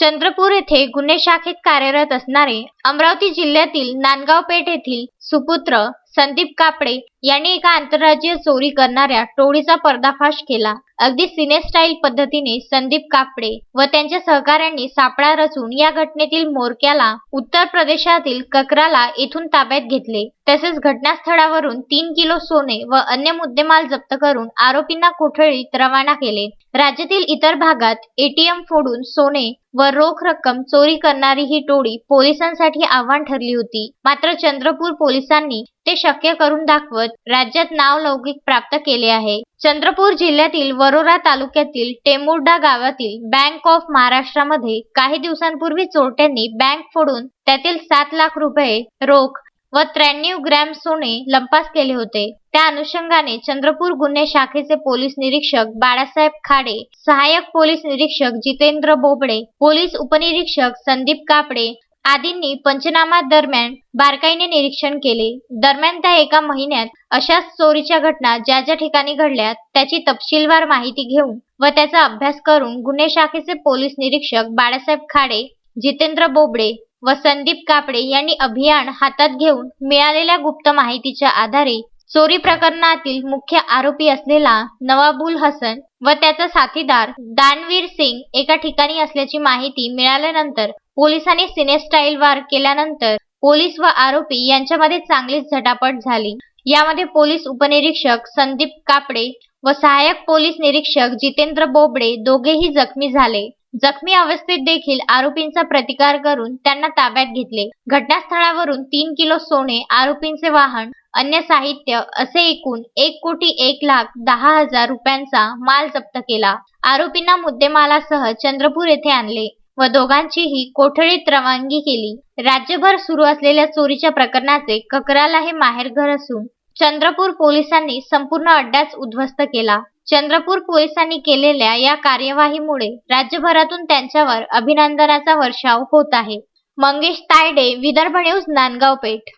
चंद्रपूर येथे गुन्हे शाखेत कार्यरत असणारे अमरावती जिल्ह्यातील नांदगाव पेठ येथील सुपुत्र संदीप कापडे यांनी एका आंतरराज्यीय चोरी करणाऱ्या टोळीचा पर्दाफाश केला. अगदी सिने स्टाईल पद्धतीने संदीप कापडे व त्यांच्या सहकाऱ्यांनी सापळा रचून या घटनेतील मोरक्याला उत्तर प्रदेशातील ककराला येथून ताब्यात घेतले. तसेच घटनास्थळावरून तीन किलो सोने व अन्य मुद्देमाल जप्त करून आरोपींना कोठडीत रवाना केले. राज्यातील इतर भागात एटीएम फोडून सोने व रोख रक्कम चोरी करणारी ही टोळी पोलिसांसाठी आव्हान ठरली होती. मात्र चंद्रपूर पोलिसांनी ते शक्य करून दाखवत राज्यात नावलौकिक प्राप्त केले आहे. चंद्रपूर जिल्ह्यातील वरोरा तालुक्यातील टेमुर्डा गावातील बँक ऑफ महाराष्ट्रामध्ये काही दिवसांपूर्वी चोरट्यांनी बँक फोडून त्यातील सात लाख रुपये रोख व त्र्याण्णव ग्रॅम सोने लंपास केले होते. त्या अनुषंगाने चंद्रपूर गुन्हे शाखेचे पोलीस निरीक्षक बाळासाहेब खाडे सहाय्यक पोलीस निरीक्षक जितेंद्र बोबडे पोलीस उपनिरीक्षक संदीप कापडे आदींनी पंचनामा दरम्यान बारकाईने निरीक्षण केले. दरम्यान त्या एका महिन्यात अशाच चोरीच्या घटना ज्या ज्या ठिकाणी घडल्या त्याची तपशीलवार माहिती घेऊन व त्याचा अभ्यास करून गुन्हे शाखेचे पोलीस निरीक्षक बाळासाहेब खाडे जितेंद्र बोबडे व संदीप कापडे यांनी अभियान हातात घेऊन मिळालेल्या गुप्त माहितीच्या आधारे चोरी प्रकरणातील मुख्य आरोपी असलेला नवाबुल हसन व त्याचा साथीदार दानवीर सिंग एका ठिकाणी असल्याची माहिती मिळाल्यानंतर पोलिसांनी सिने स्टाईल वार केल्यानंतर पोलीस व आरोपी यांच्यामध्ये चांगलीच झटापट झाली. यामध्ये पोलीस उपनिरीक्षक संदीप कापडे व सहाय्यक पोलीस निरीक्षक जितेंद्र बोबडे दोघेही जखमी झाले. जखमी अवस्थेत देखील आरोपींचा प्रतिकार करून त्यांना ताब्यात घेतले. घटनास्थळावरून तीन किलो सोने आरोपींचे वाहन अन्य साहित्य असे एकूण एक कोटी एक लाख दहा हजार रुपयांचा माल जप्त केला. आरोपींना मुद्देमालासह चंद्रपूर येथे आणले. व दोघांचीही कोठडीत रवानगी केली. राज्यभर सुरू असलेल्या चोरीच्या प्रकरणाचे ककराला हे माहेरघर असून चंद्रपूर पोलिसांनी संपूर्ण अड्डाच उद्ध्वस्त केला. चंद्रपूर पोलिसांनी केलेल्या या कार्यवाहीमुळे राज्यभरातून त्यांच्यावर अभिनंदनाचा वर्षाव होत आहे. मंगेश तायडे विदर्भ न्यूज नांदगाव पेठ.